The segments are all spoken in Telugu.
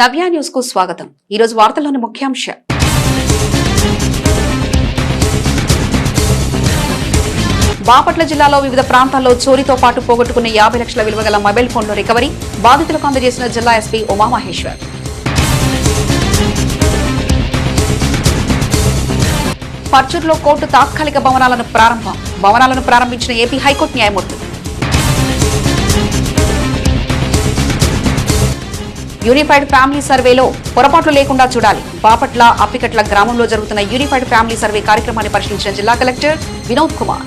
నవ్య న్యూస్కు స్వాగతం. ఈరోజు వార్తల్లోని ముఖ్యాంశ. బాపట్ల జిల్లాలో వివిధ ప్రాంతాల్లో చోరీతో పాటు పోగొట్టుకున్న యాభై లక్షల విలువ గల మొబైల్ ఫోన్లు రికవరీ బాధితులకు అందజేసిన జిల్లా ఎస్పీ ఉమామహేశ్వర్. పర్చూరులో కోర్టు తాత్కాలిక భవనాలను ప్రారంభం. భవనాలను ప్రారంభించిన ఏపీ హైకోర్టు న్యాయమూర్తి. యూనిఫైడ్ ఫ్యామిలీ సర్వేలో పొరపాట్లు లేకుండా చూడాలి. బాపట్ల అప్పికట్ల గ్రామంలో జరుగుతున్న యూనిఫైడ్ ఫ్యామిలీ సర్వే కార్యక్రమాన్ని పరిశీలించిన జిల్లా కలెక్టర్ వినోద్ కుమార్.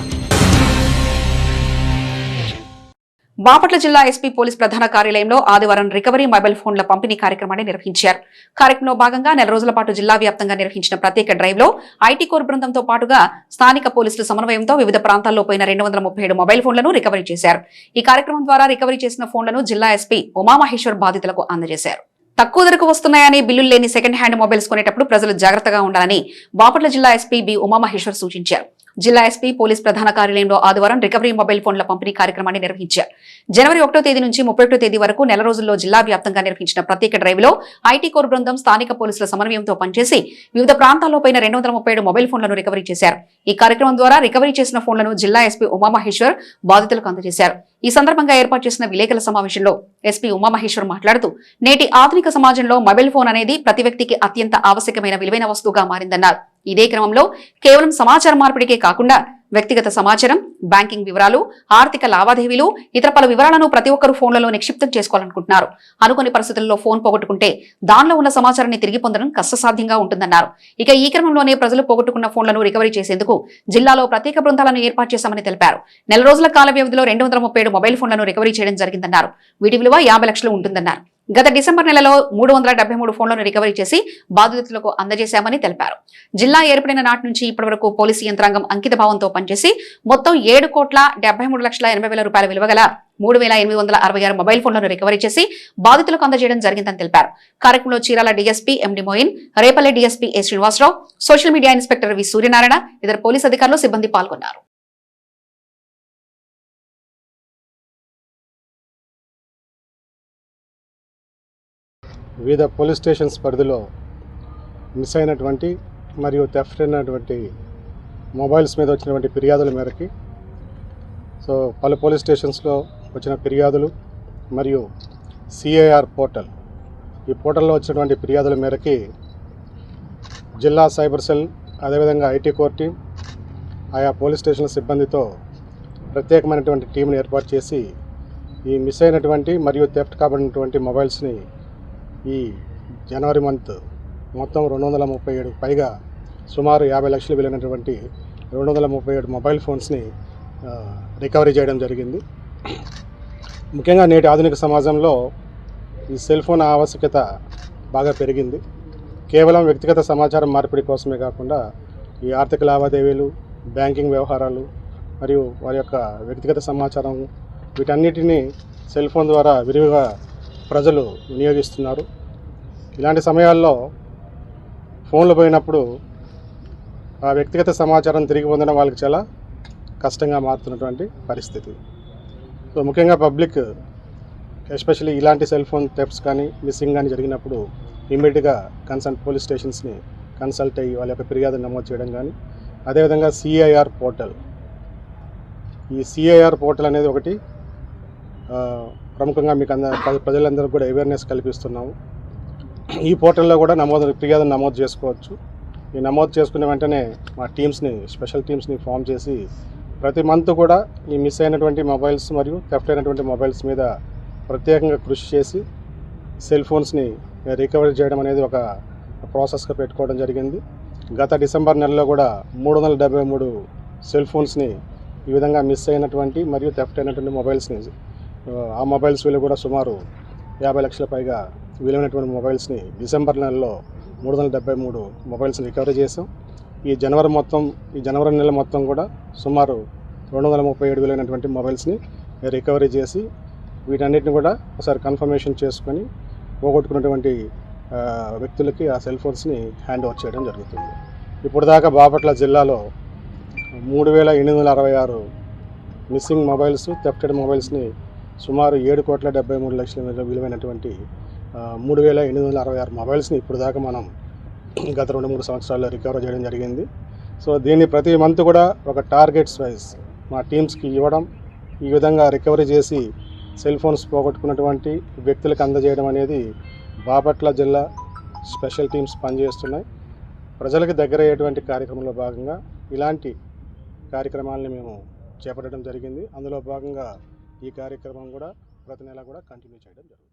బాపట్ల జిల్లా ఎస్పీ పోలీస్ ప్రధాన కార్యాలయంలో ఆదివారం రికవరీ మొబైల్ ఫోన్ల పంపిణీ కార్యక్రమాన్ని నిర్వహించారు. కార్యక్రమంలో భాగంగా నెల రోజుల పాటు జిల్లా వ్యాప్తంగా నిర్వహించిన ప్రత్యేక డ్రైవ్లో ఐటీ కోర్ బృందంతో పాటుగా స్థానిక పోలీసుల సమన్వయంతో వివిధ ప్రాంతాల్లో పోయిన రెండు వందల ముప్పై ఏడు మొబైల్ ఫోన్లను రికవరీ చేశారు. ఈ కార్యక్రమం ద్వారా రికవరీ చేసిన ఫోన్లను జిల్లా ఎస్పీ ఉమామహేశ్వర్ బాధితులకు అందజేశారు. తక్కువ ధరకు వస్తున్నాయని బిల్లులు లేని సెకండ్ హ్యాండ్ మొబైల్స్ కొనేటప్పుడు ప్రజలు జాగ్రత్తగా ఉండాలని బాపట్ల జిల్లా ఎస్పీ బి ఉమామహేశ్వర్ సూచించారు. జిల్లా ఎస్పీ పోలీస్ ప్రధాన కార్యాలయంలో ఆదివారం రికవరీ మొబైల్ ఫోన్ల పంపిణీ కార్యక్రమాన్ని నిర్వహించారు. జనవరి ఒకటో తేదీ నుంచి ముప్పై ఒకటో తేదీ వరకు నెల రోజుల్లో జిల్లా వ్యాప్తంగా నిర్వహించిన ప్రత్యేక డ్రైవ్లో ఐటీ కోర్ బృందం స్థానిక పోలీసుల సమన్వయంతో పనిచేసి వివిధ ప్రాంతాల్లో పైన రెండు ముప్పై ఏడు మొబైల్ ఫోన్లను రికవరీ చేశారు. ఈ కార్యక్రమం ద్వారా రికవరీ చేసిన ఫోన్లను జిల్లా ఎస్పీ ఉమామహేశ్వర్ బాధితులకు అందజేశారు. ఈ సందర్భంగా ఏర్పాటు చేసిన విలేకరుల సమావేశంలో ఎస్పీ ఉమామహేశ్వర్ మాట్లాడుతూ నేటి ఆధునిక సమాజంలో మొబైల్ ఫోన్ అనేది ప్రతి వ్యక్తికి అత్యంత ఆవశ్యకమైన విలువైన వస్తువుగా మారిందన్నారు. ఇదే క్రమంలో కేవలం సమాచార మార్పిడికే కాకుండా వ్యక్తిగత సమాచారం బ్యాంకింగ్ వివరాలు ఆర్థిక లావాదేవీలు ఇతర పలు వివరాలను ప్రతి ఒక్కరూ ఫోన్లలో నిక్షిప్తం చేసుకోవాలనుకుంటున్నారు. అనుకుని పరిస్థితుల్లో ఫోన్ పోగొట్టుకుంటే దానిలో ఉన్న సమాచారాన్ని తిరిగి పొందడం కష్టసాధ్యంగా ఉంటుందన్నారు. ఇక ఈ క్రమంలోనే ప్రజలు పోగొట్టుకున్న ఫోన్లను రికవరీ చేసేందుకు జిల్లాలో ప్రత్యేక బృందాలను ఏర్పాటు చేశామని తెలిపారు. నెల రోజుల కాల వ్యవధిలో రెండు వందల ముప్పై మొబైల్ ఫోన్లను రికవరీ చేయడం జరిగిందన్నారు. వీటి విలువ యాభై లక్షలు ఉంటుందన్నారు. గత డిసెంబర్ నెలలో మూడు వందల డెబ్బై మూడు ఫోన్లను రికవరీ చేసి బాధితులకు అందజేశామని తెలిపారు. జిల్లా ఏర్పడిన నాటి నుంచి ఇప్పటి వరకు పోలీసు యంత్రాంగం అంకిత భావంతో పనిచేసి మొత్తం ఏడు కోట్ల డెబ్బై మూడు లక్షల ఎనభై వేల రూపాయల విలువ గల మూడు వేల ఎనిమిది వందల అరవై ఆరు మొబైల్ ఫోన్లను రికవరీ చేసి బాధితులకు అందజేయడం జరిగిందని తెలిపారు. కార్యక్రమంలో Chirala DSP MD Moin Repalle DSP A Srinivasarao social media inspector V Suryanarayana ఇతర పోలీసు అధికారులు సిబ్బంది పాల్గొన్నారు. వివిధ పోలీస్ స్టేషన్స్ పరిధిలో మిస్ అయినటువంటి మరియు థెఫ్ట్ అయినటువంటి మొబైల్స్ మీద వచ్చినటువంటి ఫిర్యాదుల మేరకి సో పలు పోలీస్ స్టేషన్స్లో వచ్చిన ఫిర్యాదులు మరియు సిఐఆర్ పోర్టల్ ఈ పోర్టల్లో వచ్చినటువంటి ఫిర్యాదుల మేరకి జిల్లా సైబర్ సెల్ అదేవిధంగా ఐటీ కోర్ టీం ఆయా పోలీస్ స్టేషన్ల సిబ్బందితో ప్రత్యేకమైనటువంటి టీంని ఏర్పాటు చేసి ఈ మిస్ అయినటువంటి మరియు థెఫ్ట్ కాబడినటువంటి మొబైల్స్ని ఈ జనవరి మంత్ మొత్తం రెండు వందల ముప్పై ఏడు పైగా సుమారు యాభై లక్షలు విలువైనటువంటి రెండు వందల ముప్పై ఏడు మొబైల్ ఫోన్స్ని రికవరీ చేయడం జరిగింది. ముఖ్యంగా నేటి ఆధునిక సమాజంలో ఈ సెల్ ఫోన్ ఆవశ్యకత బాగా పెరిగింది. కేవలం వ్యక్తిగత సమాచారం మార్పిడి కోసమే కాకుండా ఈ ఆర్థిక లావాదేవీలు బ్యాంకింగ్ వ్యవహారాలు మరియు వారి యొక్క వ్యక్తిగత సమాచారం వీటన్నిటినీ సెల్ ఫోన్ ద్వారా విరివిగా ప్రజలు వినియోగిస్తున్నారు. ఇలాంటి సమయాల్లో ఫోన్లు పోయినప్పుడు ఆ వ్యక్తిగత సమాచారం తిరిగి పొందడం వాళ్ళకి చాలా కష్టంగా మారుతున్నటువంటి పరిస్థితి. సో ముఖ్యంగా పబ్లిక్ ఎస్పెషల్లీ ఇలాంటి సెల్ ఫోన్ థెఫ్ట్స్ కానీ మిస్సింగ్ కానీ జరిగినప్పుడు ఇమ్మీడియట్గా కన్సల్ట్ పోలీస్ స్టేషన్స్ని కన్సల్ట్ అయ్యి వాళ్ళ యొక్క ఫిర్యాదు నమోదు చేయడం కానీ అదేవిధంగా సిఐఆర్ పోర్టల్. ఈ సిఐఆర్ పోర్టల్ అనేది ఒకటి ప్రముఖంగా మీకు అంద ప్రజలందరికీ కూడా అవేర్నెస్ కల్పిస్తున్నాము. ఈ పోర్టల్లో కూడా నమోదు ఫిర్యాదును నమోదు చేసుకోవచ్చు. ఈ నమోదు చేసుకున్న వెంటనే మా టీమ్స్ని స్పెషల్ టీమ్స్ని ఫామ్ చేసి ప్రతి మంత్ కూడా ఈ మిస్ అయినటువంటి మొబైల్స్ మరియు థెఫ్ట్ అయినటువంటి మొబైల్స్ మీద ప్రత్యేకంగా కృషి చేసి సెల్ ఫోన్స్ని రికవరీ చేయడం అనేది ఒక ప్రాసెస్గా పెట్టుకోవడం జరిగింది. గత డిసెంబర్ నెలలో కూడా మూడు వందల డెబ్బై మూడు సెల్ ఫోన్స్ని ఈ విధంగా మిస్ అయినటువంటి మరియు థెఫ్ట్ అయినటువంటి మొబైల్స్ని ఆ మొబైల్స్ విలువ కూడా సుమారు యాభై లక్షల పైగా విలువైనటువంటి మొబైల్స్ని డిసెంబర్ నెలలో మూడు వందల డెబ్బై మూడు మొబైల్స్ని రికవరీ చేసాం ఈ జనవరి మొత్తం ఈ జనవరి నెల మొత్తం కూడా సుమారు రెండు వందల ముప్పై ఏడు విలువైనటువంటి మొబైల్స్ని రికవరీ చేసి వీటన్నిటిని కూడా ఒకసారి కన్ఫర్మేషన్ చేసుకొని పోగొట్టుకున్నటువంటి వ్యక్తులకి ఆ సెల్ ఫోన్స్ని హ్యాండ్ ఓవర్ చేయడం జరుగుతుంది. ఇప్పుడు దాకా బాపట్ల జిల్లాలో మూడు వేల ఎనిమిది వందల అరవై ఆరు మిస్సింగ్ మొబైల్స్ థెఫ్టెడ్ మొబైల్స్ని సుమారు ఏడు కోట్ల డెబ్బై మూడు లక్షల విలువైనటువంటి మూడు వేల ఎనిమిది వందల అరవై ఆరు మొబైల్స్ని ఇప్పుడు దాకా మనం గత రెండు మూడు సంవత్సరాల్లో రికవర్ చేయడం జరిగింది. సో దీన్ని ప్రతి మంత్ కూడా ఒక టార్గెట్స్ వైజ్ మా టీమ్స్కి ఇవ్వడం ఈ విధంగా రికవరీ చేసి సెల్ ఫోన్స్ పోగొట్టుకున్నటువంటి వ్యక్తులకు అందజేయడం అనేది బాపట్ల జిల్లా స్పెషల్ టీమ్స్ పనిచేస్తున్నాయి. ప్రజలకు దగ్గర అయ్యేటువంటి కార్యక్రమంలో భాగంగా ఇలాంటి కార్యక్రమాలని మేము చేపట్టడం జరిగింది. అందులో భాగంగా ఈ కార్యక్రమం కూడా ప్రతి నెల కూడా కంటిన్యూ చేయడం జరుగుతుంది.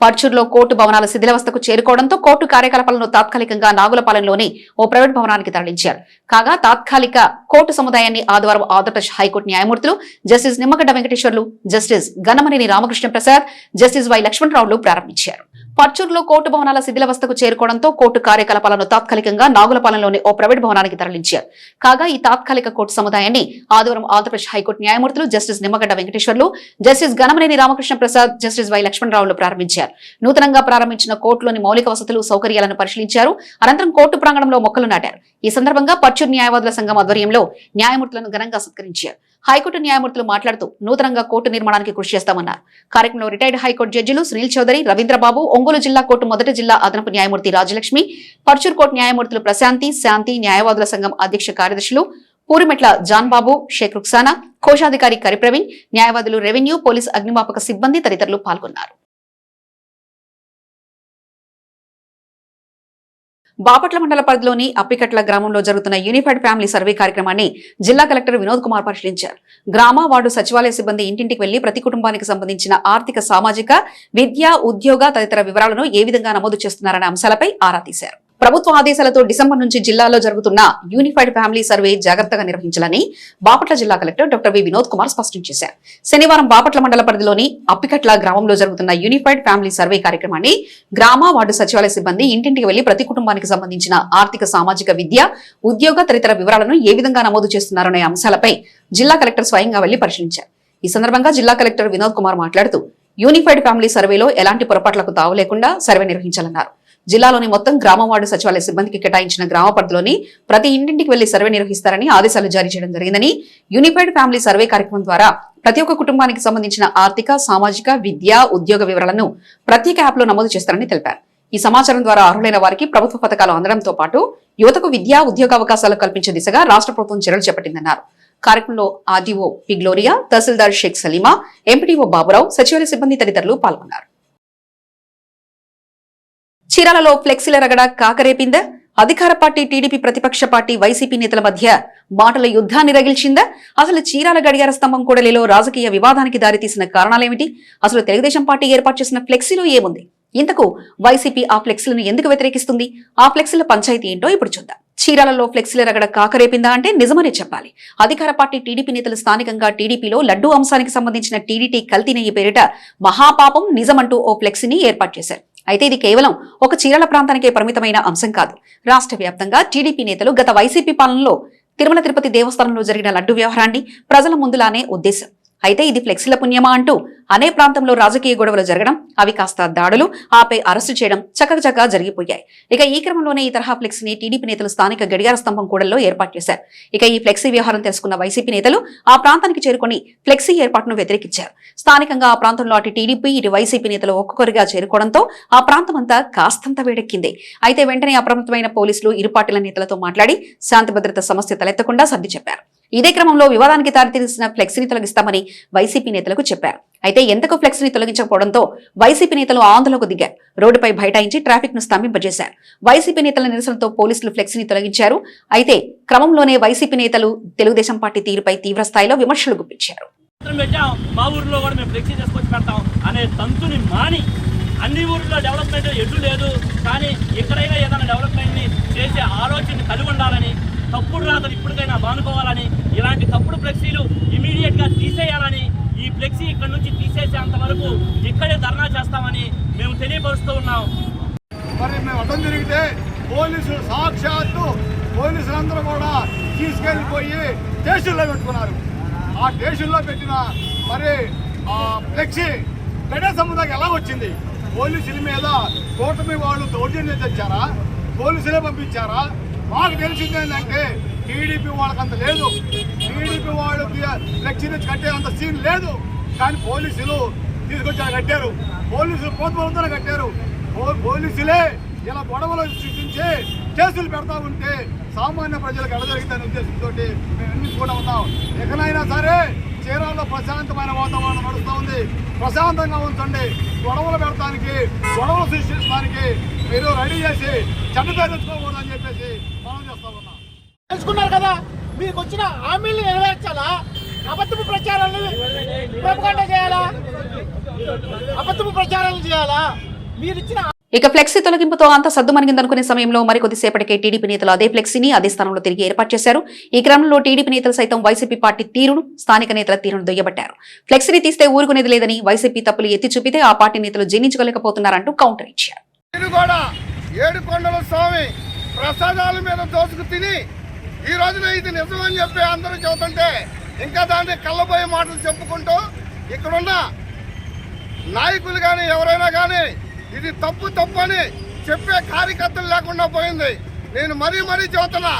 పర్చూరులో కోర్టు భవనాల శిథిలవస్థకు చేరుకోవడంతో కోర్టు కార్యకలాపాలను తాత్కాలికంగా నాగులపాలెంలోని ఓ ప్రైవేట్ భవనానికి తరలించారు. కాగా తాత్కాలిక కోర్టు సముదాయాన్ని ఆదివారం ఆంధ్రప్రదేశ్ హైకోర్టు న్యాయమూర్తులు justice Nimmagadda Venkateswarlu justice Ganamaneni Ramakrishna Prasad justice Y లక్ష్మణరావులు ప్రారంభించారు. పర్చూరులో కోర్టు భవనాల శిథిలవస్థకు చేరుకోవడంతో కోర్టు కార్యకలాపాలను తాత్కాలికంగా నాగులపాలెంలోని ఓ ప్రైవేట్ భవనానికి తరలించారు. కాగా ఈ తాత్కాలిక కోర్టు సముదాయాన్ని ఆదివారం ఆంధ్రప్రదేశ్ హైకోర్టు న్యాయమూర్తులు justice Nimmagadda Venkateswarlu justice Ganamaneni Ramakrishna Prasad justice Y లక్ష్మణరావులు ప్రారంభించారు. నూతనంగా ప్రారంభించిన కోర్టులోని మౌలిక వసతులు సౌకర్యాలను పరిశీలించారు. అనంతరం కోర్టు ప్రాంగణంలో మొక్కలు నాటారు. ఈ సందర్భంగా పర్చూరు న్యాయవాదుల సంఘం ఆధ్వర్యంలో న్యాయమూర్తులను ఘనంగా సత్కరించారు. హైకోర్టు న్యాయమూర్తులు మాట్లాడుతూ నూతనంగా కోర్టు నిర్మాణానికి కృషి చేస్తామన్నారు. కార్యక్రమంలో రిటైర్డ్ హైకోర్టు జడ్జిలు సునీల్ చౌదరి రవీంద్రబాబు ఒంగోలు జిల్లా కోర్టు మొదటి జిల్లా అదనపు న్యాయమూర్తి రాజలక్ష్మి పర్చూర్ కోర్టు న్యాయమూర్తులు ప్రశాంతి శాంతి న్యాయవాదుల సంఘం అధ్యక్ష కార్యదర్శులు పూరిమెట్ల జాన్బాబు షేక్ రుక్సానా కోశాధికారి కరిప్రవీణ్ న్యాయవాదులు రెవెన్యూ పోలీస్ అగ్నిమాపక సిబ్బంది తదితరులు పాల్గొన్నారు. బాపట్ల మండల పరిధిలోని అప్పికట్ల గ్రామంలో జరుగుతున్న యూనిఫైడ్ ఫ్యామిలీ సర్వే కార్యక్రమాన్ని జిల్లా కలెక్టర్ వినోద్ కుమార్ పరిశీలించారు. గ్రామ వార్డు సచివాలయ సిబ్బంది ఇంటింటికి వెళ్ళి ప్రతి కుటుంబానికి సంబంధించిన ఆర్థిక సామాజిక విద్య ఉద్యోగ తదితర వివరాలను ఏ విధంగా నమోదు చేస్తున్నారనే అంశాలపై ఆరా తీశారు. ప్రభుత్వ ఆదేశాలతో డిసెంబర్ నుంచి జిల్లాలో జరుగుతున్న యూనిఫైడ్ ఫ్యామిలీ సర్వే జాగ్రత్తగా నిర్వహించాలని బాపట్ల జిల్లా collector doctor V Vinod Kumar స్పష్టం చేశారు. శనివారం బాపట్ల మండల పరిధిలోని అప్పికట్ల గ్రామంలో జరుగుతున్న యూనిఫైడ్ ఫ్యామిలీ సర్వే కార్యక్రమాన్ని గ్రామ వార్డు సచివాలయ సిబ్బంది ఇంటింటికి వెళ్ళి ప్రతి కుటుంబానికి సంబంధించిన ఆర్థిక సామాజిక విద్య ఉద్యోగ తదితర వివరాలను ఏ విధంగా నమోదు చేస్తున్నారనే అంశాలపై జిల్లా కలెక్టర్ స్వయంగా వెళ్ళి పరిశీలించారు. ఈ సందర్భంగా జిల్లా కలెక్టర్ వినోద్ కుమార్ మాట్లాడుతూ యూనిఫైడ్ ఫ్యామిలీ సర్వేలో ఎలాంటి పొరపాట్లకు తావు లేకుండా సర్వే నిర్వహించాలన్నారు. జిల్లాలోని మొత్తం గ్రామ వార్డు సచివాలయ సిబ్బందికి కేటాయించిన గ్రామ పరిధిలోని ప్రతి ఇంటింటికి వెళ్ళి సర్వే నిర్వహిస్తారని ఆదేశాలు జారీ చేయడం జరిగిందని యూనిఫైడ్ ఫ్యామిలీ సర్వే కార్యక్రమం ద్వారా ప్రతి ఒక్క కుటుంబానికి సంబంధించిన ఆర్థిక సామాజిక విద్యా ఉద్యోగ వివరాలను ప్రత్యేక యాప్లో నమోదు చేస్తారని తెలిపారు. ఈ సమాచారం ద్వారా అర్హులైన వారికి ప్రభుత్వ పథకాలు అందడంతో పాటు యువతకు విద్యా ఉద్యోగ అవకాశాలు కల్పించే దిశగా రాష్ట్ర ప్రభుత్వం చర్యలు చేపట్టిందన్నారు. కార్యక్రమంలో ఆర్డీఓ పి గ్లోరియా తహసీల్దార్ షేక్ సలీమా ఎంపీడీఓ బాబురావు సచివాలయ సిబ్బంది తదితరులు పాల్గొన్నారు. చీరాలలో ఫ్లెక్సీల రగడ కాకరేపిందా? అధికార పార్టీ టీడీపీ ప్రతిపక్ష పార్టీ వైసీపీ నేతల మధ్య మాటల యుద్ధాన్ని రగిల్చిందా? అసలు చీరాల గడియార స్తంభం కూడలిలో రాజకీయ వివాదానికి దారితీసిన కారణాలేమిటి? అసలు తెలుగుదేశం పార్టీ ఏర్పాటు చేసిన ఫ్లెక్సీలో ఏముంది? ఇంతకు వైసీపీ ఆ ఫ్లెక్సీలను ఎందుకు వ్యతిరేకిస్తుంది? ఆ ఫ్లెక్సీల పంచాయతీ ఏంటో ఇప్పుడు చూద్దాం. చీరాలలో ఫ్లెక్సీల రగడ కాకరేపిందా అంటే నిజమనే చెప్పాలి. అధికార పార్టీ టీడీపీ నేతలు స్థానికంగా టీడీపీలో లడ్డూ అంశానికి సంబంధించిన టీడీటీ కల్తీనయ్యి పేరిట మహాపాపం నిజమంటూ ఓ ఫ్లెక్సీని ఏర్పాటు చేశారు. అయితే ఇది కేవలం ఒక చీరల ప్రాంతానికే పరిమితమైన అంశం కాదు. రాష్ట్ర వ్యాప్తంగా టీడీపీ నేతలు గత వైసీపీ పాలనలో తిరుమల తిరుపతి దేవస్థానంలో జరిగిన లడ్డు వ్యవహారాన్ని ప్రజల ముందులానే ఉద్దేశం. అయితే ఇది ఫ్లెక్సీల పుణ్యమా అంటూ అనే ప్రాంతంలో రాజకీయ గొడవలు జరగడం అవి కాస్త దాడులు ఆపై అరెస్టు చేయడం చకచకా జరిగిపోయాయి. ఇక ఈ క్రమంలోనే ఈ తరహా ఫ్లెక్సీని టీడీపీ నేతలు స్థానిక గడియార స్తంభం కూడల్లో ఏర్పాటు చేశారు. ఇక ఈ ఫ్లెక్సీ వ్యవహారం తెలుసుకున్న వైసీపీ నేతలు ఆ ప్రాంతానికి చేరుకొని ఫ్లెక్సీ ఏర్పాటును వ్యతిరేకించారు. స్థానికంగా ఆ ప్రాంతంలో అటు టీడీపీ ఇటు వైసీపీ నేతలు ఒక్కొక్కరిగా చేరుకోవడంతో ఆ ప్రాంతం అంతా కాస్తంత వేడెక్కింది. అయితే వెంటనే అప్రమత్తమైన పోలీసులు ఇరు పార్టీల నేతలతో మాట్లాడి శాంతి భద్రత సమస్య తలెత్తకుండా సర్ది చెప్పారు. ఇదే క్రమంలో వివాదానికి దారితీసిన ఫ్లెక్సీని తొలగిస్తామని వైసీపీ నేతలకు చెప్పారు. అయితే ఎంతకు ఫ్లెక్సీని తొలగించకపోవడంతో వైసీపీ నేతలు ఆందోళనకు దిగారు. రోడ్డుపై బైఠాయించి ట్రాఫిక్ను స్తంభింపజేశారు. వైసీపీ నేతల నిరసనతో పోలీసులు ఫ్లెక్సీని తొలగించారు. అయితే క్రమంలోనే వైసీపీ నేతలు తెలుగుదేశం పార్టీ తీరుపై తీవ్ర స్థాయిలో విమర్శలు గుప్పించారు. మా ఊర్లో కూడా మేము ఫ్లెక్సీ పెడతాం అనే తంతుని మాని అన్ని ఊర్లో డెవలప్మెంట్ ఎటు లేదు. కానీ ఎక్కడైనా ఏదైనా డెవలప్మెంట్ని చేసే ఆలోచన కలిగి ఉండాలని తప్పుడు రాతలు ఇప్పటికైనా బానుకోవాలని ఇలాంటి తప్పుడు ఫ్లెక్సీలు ఇమీడియట్గా తీసేయాలని ఈ ఫ్లెక్సీ ఇక్కడ నుంచి తీసేసేంత వరకు ఇక్కడే ధర్నా చేస్తామని మేము తెలియపరుస్తూ ఉన్నాం. మరి మేము అడ్డం జరిగితే పోలీసులు సాక్షాత్తు పోలీసులందరూ కూడా తీసుకెళ్ళిపోయి స్టేషన్లో పెట్టుకున్నారు. ఆ స్టేషన్లో పెట్టిన మరి ఆ ఫ్లెక్సీ గడే సముదాయం ఎలా వచ్చింది? పోలీసుల మీద కూటమి వాళ్ళు దౌర్జన్యం తెచ్చారా? పోలీసులే పంపించారా? మాకు తెలిసింది ఏంటంటే టీడీపీ వాళ్ళకి అంత లేదు. టీడీపీ వాళ్ళు ఫ్లెక్సీ తెచ్చి కట్టే అంత సీన్ లేదు. కానీ పోలీసులు తీసుకొచ్చి అలా కట్టారు. పోలీసులు పోతులతో కట్టారు. పోలీసులే ఇలా గొడవలు సృష్టించి కేసులు పెడతా ఉంటే సామాన్య ప్రజలకు ఎడజరుగుతుందనే ఉద్దేశంతో మేము అన్ని కూడా ఉన్నాం. ఎక్కడైనా సరే చీరాల్లో ప్రశాంతమైన వాతావరణం నడుస్తూ ఉంది. ప్రశాంతంగా ఉంచండి. గొడవలు పెడతానికి గొడవలు సృష్టించడానికి మీరు రెడీ చేసి చెడ్డ పేరు తెచ్చుకోకూడదని తెలుసుకున్నారు కదా మీకు వచ్చిన హామీలు నెరవేర్చాలా? అబద్ధపు ప్రచారాలు ప్రపకాండ చేయాలా? అబద్ధపు ప్రచారాలు చేయాలా? మీరు ఇచ్చిన ఇక ఫ్లెక్సీ తొలగింపుతో అంత సద్దుమణిగిందనుకునే సమయంలో మరికొద్దిసేపటికే టీడీపీ నేతలు అదే ఫ్లెక్సీని అదే స్థానంలో తిరిగి ఏర్పాటు చేశారు. ఈ క్రమంలో టీడీపీ నేతలు సైతం వైసీపీ పార్టీ తీరును స్థానిక నేతల తీరును దుయ్యబట్టారు. ఫ్లెక్సీని తీస్తే ఊరుకునేది లేదని వైసీపీ తప్పులు ఎత్తి చూపితే ఆ పార్టీ నేతలు జీర్ణించుకోలేకపోతున్నారంటూ కౌంటర్ ఇచ్చారు. ఇది కూడా ఏడు కొండల స్వామి ప్రసాదాల మీద దోసుకు తిని ఈ రోజున ఇది నిజమని చెప్పి అందరూ చెబుతుంటే ఇంకా దాన్ని కళ్ళబోయే మాటలు చెప్పుకుంటూ ఇక్కడున్న నాయకులు కానీ ఎవరైనా కానీ ఇది తప్పు తప్పు అని చెప్పే కార్యకర్తలు లేకుండా పోయింది. నేను మరీ మరీ చెబుతున్నా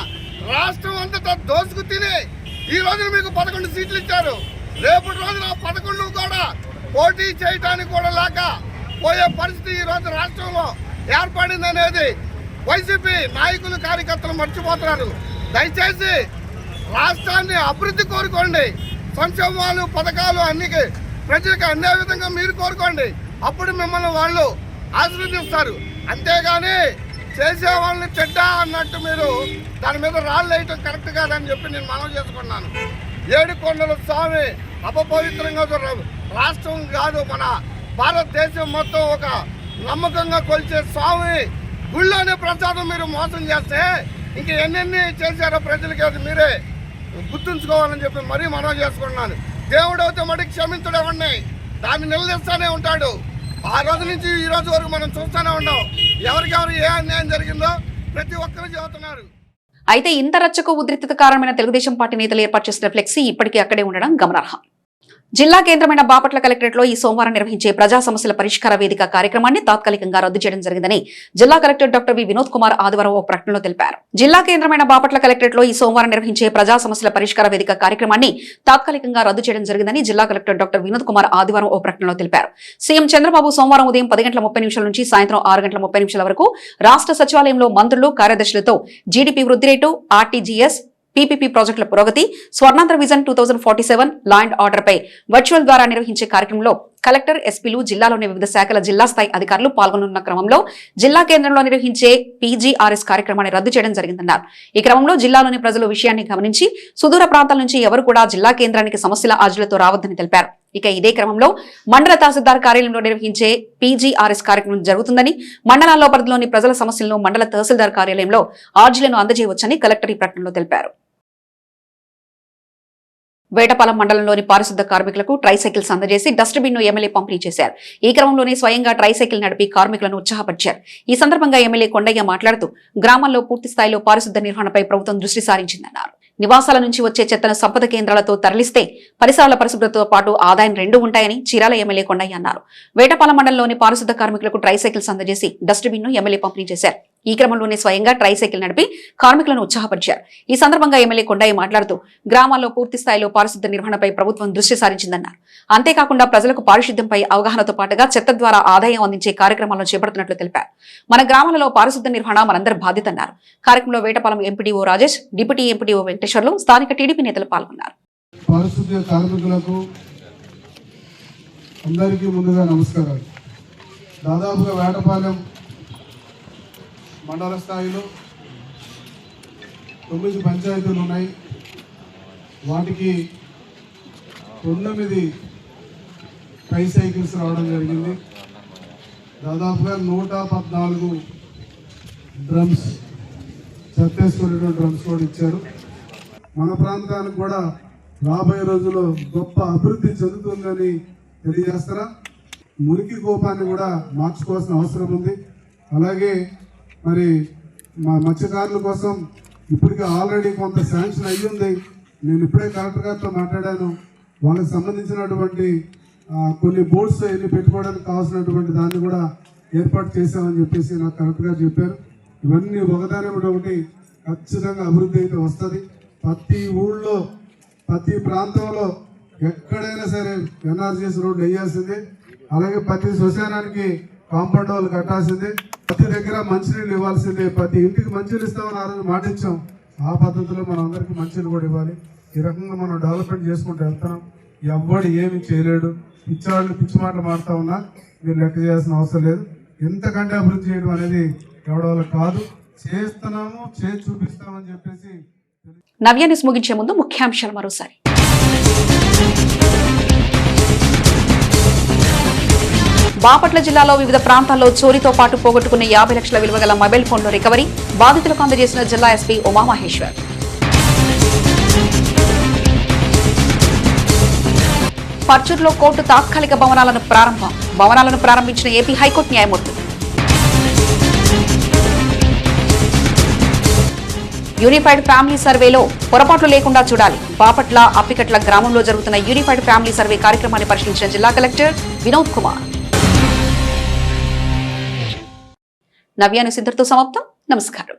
రాష్ట్రం అంతటా దోసుకు తిని ఈ రోజున మీకు పదకొండు సీట్లు ఇచ్చారు. రేపటి రోజున ఆ పదకొండు కూడా పోటీ చేయడానికి కూడా లేక పోయే పరిస్థితి ఈ రోజు రాష్ట్రంలో ఏర్పడింది అనేది వైసీపీ నాయకులు కార్యకర్తలు మర్చిపోతున్నారు. దయచేసి రాష్ట్రాన్ని అభివృద్ధి కోరుకోండి. సంక్షేమాలు పథకాలు అన్ని ప్రజలకు అందే విధంగా మీరు కోరుకోండి. అప్పుడు మిమ్మల్ని వాళ్ళు ఆశీర్వదిస్తారు. అంతేగాని చేసే వాళ్ళని చెడ్డ అన్నట్టు మీరు దాని మీద రాళ్ళు వేయటం కరెక్ట్ కాదని చెప్పి నేను మనం చేసుకున్నాను. ఏడు కొండల స్వామి అపపవిత్రంగా చూడ- రాష్ట్రం కాదు మన భారతదేశం మొత్తం ఒక నమ్మకంగా కొలిచే స్వామి గుళ్ళోనే ప్రసాదం మీరు మోసం చేస్తే ఇంక ఎన్నెన్ని చేశారో ప్రజలకి అది మీరే గుర్తుంచుకోవాలని చెప్పి మరీ మనవి చేసుకున్నాను దేవుడు అయితే మటుకు క్షమించడం ఉన్నాయి దాన్ని నిలదీస్తానే ఉంటాడు. ఆ రోజు నుంచి ఈ రోజు వరకు మనం చూస్తూనే ఉన్నాం. ఎవరికెవరు ఏ అన్యాయం జరిగిందో ప్రతి ఒక్కరు చెబుతున్నారు. అయితే ఇంత రచ్చకు ఉద్రిక్తత కారణమైన తెలుగుదేశం పార్టీ నేతలు ఏర్పాటు చేసిన ఫ్లెక్సీ ఇప్పటికీ అక్కడే ఉండడం గమనార్హం. జిల్లా కేంద్రమైన బాపట్ల కలెక్టరేట్లో ఈ సోమవారం నిర్వహించే ప్రజా సమస్యల పరిష్కార వేదిక కార్యక్రమాన్ని తాత్కాలికంగా రద్దు చేయడం జరిగిందని జిల్లా collector doctor V Vinod Kumar ఆదివారం ఓ ప్రకటనలో తెలిపారు. జిల్లా కేంద్రమైన బాపట్ల కలెక్టరేట్లో ఈ సోమవారం నిర్వహించే ప్రజా సమస్యల పరిష్కార వేదిక కార్యక్రమాన్ని తాత్కాలికంగా రద్దు చేయడం జరిగిందని జిల్లా కలెక్టర్ డాక్టర్ వినోద్ కుమార్ ఆదివారం ఓ ప్రకటనలో తెలిపారు. సీఎం చంద్రబాబు సోమవారం ఉదయం పది గంటల ముప్పై నిమిషాల నుంచి సాయంత్రం ఆరు గంటల ముప్పై నిమిషాల వరకు రాష్ట్ర సచివాలయంలో మంత్రులు కార్యదర్శులతో జీడీపీ వృద్ధి రేటు ఆర్టీజీఎస్ టీపీపీ ప్రాజెక్టుల పురోగతి Swarnandhra vision two thousand forty seven land order పై వర్చువల్ ద్వారా నిర్వహించే కార్యక్రమంలో కలెక్టర్ ఎస్పీలు జిల్లాలోని వివిధ శాఖల జిల్లా స్థాయి అధికారులు పాల్గొనున్న క్రమంలో జిల్లా కేంద్రంలో నిర్వహించే పీజీఆర్ఎస్ కార్యక్రమాన్ని రద్దు చేయడం జరిగిందన్నారు. ఈ క్రమంలో జిల్లాలోని ప్రజలు విషయాన్ని గమనించి సుదూర ప్రాంతాల నుంచి ఎవరు కూడా జిల్లా కేంద్రానికి సమస్యల ఆజులతో రావద్దని తెలిపారు. ఇక ఇదే క్రమంలో మండల తహసీల్దార్ కార్యాలయంలో నిర్వహించే పీజీఆర్ఎస్ కార్యక్రమం జరుగుతుందని మండలాల్లో పరిధిలోని ప్రజల సమస్యలను మండల తహసీల్దార్ కార్యాలయంలో ఆర్జీలను అందజేయవచ్చని కలెక్టర్ ఈ ప్రకటనలో తెలిపారు. వేటపాలెం మండలంలోని పారిశుద్ధ కార్మికులకు ట్రైసైకిల్స్ అందజేసి డస్ట్బిన్ను ఎమ్మెల్యే పంపిణీ చేశారు. ఈ క్రమంలోనే స్వయంగా ట్రైసైకిల్ నడిపి కార్మికులను ఉత్సాహపరిచారు. ఈ సందర్భంగా ఎమ్మెల్యే కొండయ్య మాట్లాడుతూ గ్రామాల్లో పూర్తి స్థాయిలో పారిశుద్ధ నిర్వహణపై ప్రభుత్వం దృష్టి సారించిందన్నారు. నివాసాల నుంచి వచ్చే చెత్తను సంపద కేంద్రాలతో తరలిస్తే పరిసరాల పరిశుభ్రతతో పాటు ఆదాయం రెండు ఉంటాయని చీరాల ఎమ్మెల్యే కొండయ్య అన్నారు. వేటపాలెం మండలంలోని పారిశుద్ధ కార్మికులకు ట్రైసైకిల్స్ అందజేసి డస్ట్బిన్ను ఎమ్మెల్యే పంపిణీ చేశారు. ఈ క్రమంలోనే స్వయంగా ట్రైసైకిల్ నడిపి కార్మికులను ఉత్సాహపరిచారు. ఈ సందర్భంగా ఎమ్మెల్యే కొండయ్య మాట్లాడుతూ గ్రామాల్లో పూర్తి స్థాయిలో పారిశుద్ధ నిర్వహణపై ప్రభుత్వం దృష్టి సారించిందన్నారు. అంతేకాకుండా ప్రజలకు పారిశుద్ధ్యంపై అవగాహనతో పాటుగా చెత్త ద్వారా ఆదాయం అందించే కార్యక్రమాలను చేపడుతున్నట్లు తెలిపారు. మన గ్రామాలలో పారిశుద్ధ నిర్వహణ మనందరి బాధ్యత అన్నారు కార్యక్రమంలో Vetapalem MPDO Rajesh deputy MPDO Venkateswarlu స్థానిక టీడీపీ నేతలు పాల్గొన్నారు. పారిశుద్ధ్య కార్మికులకు అందరికీ ముందుగా నమస్కారాలు. దాదాపుగా వేటపాలెం మండల స్థాయిలో తొమ్మిది పంచాయతీలు ఉన్నాయి. వాటికి తొమ్మిది ట్రై సైకిల్స్ రావడం జరిగింది. దాదాపుగా నూట పద్నాలుగు డ్రమ్స్ చెత్తేసుకునేటువంటి డ్రమ్స్ కూడా ఇచ్చారు. మన ప్రాంతానికి కూడా రాబోయే రోజుల్లో గొప్ప అభివృద్ధి చెందుతుందని తెలియజేస్తారా మురికి కోపాన్ని కూడా మార్చుకోవాల్సిన అవసరం ఉంది. అలాగే మరి మా మత్స్యకారుల కోసం ఇప్పటికే ఆల్రెడీ కొంత శాంక్షన్ అయ్యింది నేను ఇప్పుడే కలెక్టర్ గారితో మాట్లాడాను. వాళ్ళకి సంబంధించినటువంటి కొన్ని బోర్డ్స్ ఎన్ని పెట్టుకోవడానికి కావాల్సినటువంటి దాన్ని కూడా ఏర్పాటు చేశామని చెప్పేసి నాకు కలెక్టర్ గారు చెప్పారు. ఇవన్నీ ఒకదాని ఒకటి ఖచ్చితంగా అభివృద్ధి అయితే వస్తుంది. ప్రతి ఊళ్ళో ప్రతి ప్రాంతంలో ఎక్కడైనా సరే ఎన్ఆర్జీఎస్ రోడ్డు వేయాల్సిందే. అలాగే ప్రతి శ్మశానానికి కాంపౌండ్ వాళ్ళు కట్టాల్సిందే. ప్రతి దగ్గర మంచినీళ్ళు ఇవ్వాల్సిందే. ప్రతి ఇంటికి మంచినీళ్ళు ఇస్తామని ఆ రోజు మాట ఇచ్చాం. ఆ పద్ధతిలో మన అందరికీ మంచినీళ్ళు కూడా ఇవ్వాలి. ఈ రకంగా మనం డెవలప్మెంట్ చేసుకుంటూ వెళ్తున్నాం. ఎవ్వడు ఏమి చేయలేడు. పిచ్చివాళ్ళు పిచ్చి మాటలు మాడుతూ ఉన్నా మీరు లెక్క చేయాల్సిన అవసరం లేదు. ఎంతకంటే అభివృద్ధి చేయడం అనేది ఎవరి కాదు. చేస్తున్నాము చేసి చూపిస్తామని చెప్పేసి నవ్య ముగించే ముందు ముఖ్యాంశాలు మరోసారి. బాపట్ల జిల్లాలో వివిధ ప్రాంతాల్లో చోరీతో పాటు పోగొట్టుకున్న యాభై లక్షల విలువ గల మొబైల్ ఫోన్లు రికవరీ బాధితులకు అందజేసిన జిల్లా ఎస్పీ ఉమామహేశ్వర్. పర్చూరులో కోర్టు తాత్కాలిక భవనాలను ప్రారంభం. భవనాలను ప్రారంభించిన ఏపీ హైకోర్టు న్యాయమూర్తి. యూనిఫైడ్ ఫ్యామిలీ సర్వేలో పొరపాట్లు లేకుండా చూడాలి. బాపట్ల అప్పికట్ల గ్రామంలో జరుగుతున్న యూనిఫైడ్ ఫ్యామిలీ సర్వే కార్యక్రమాన్ని పరిశీలించిన జిల్లా కలెక్టర్ వినోద్ కుమార్. నవ్యాను సిద్ధులతో సమాప్తం. నమస్కారం.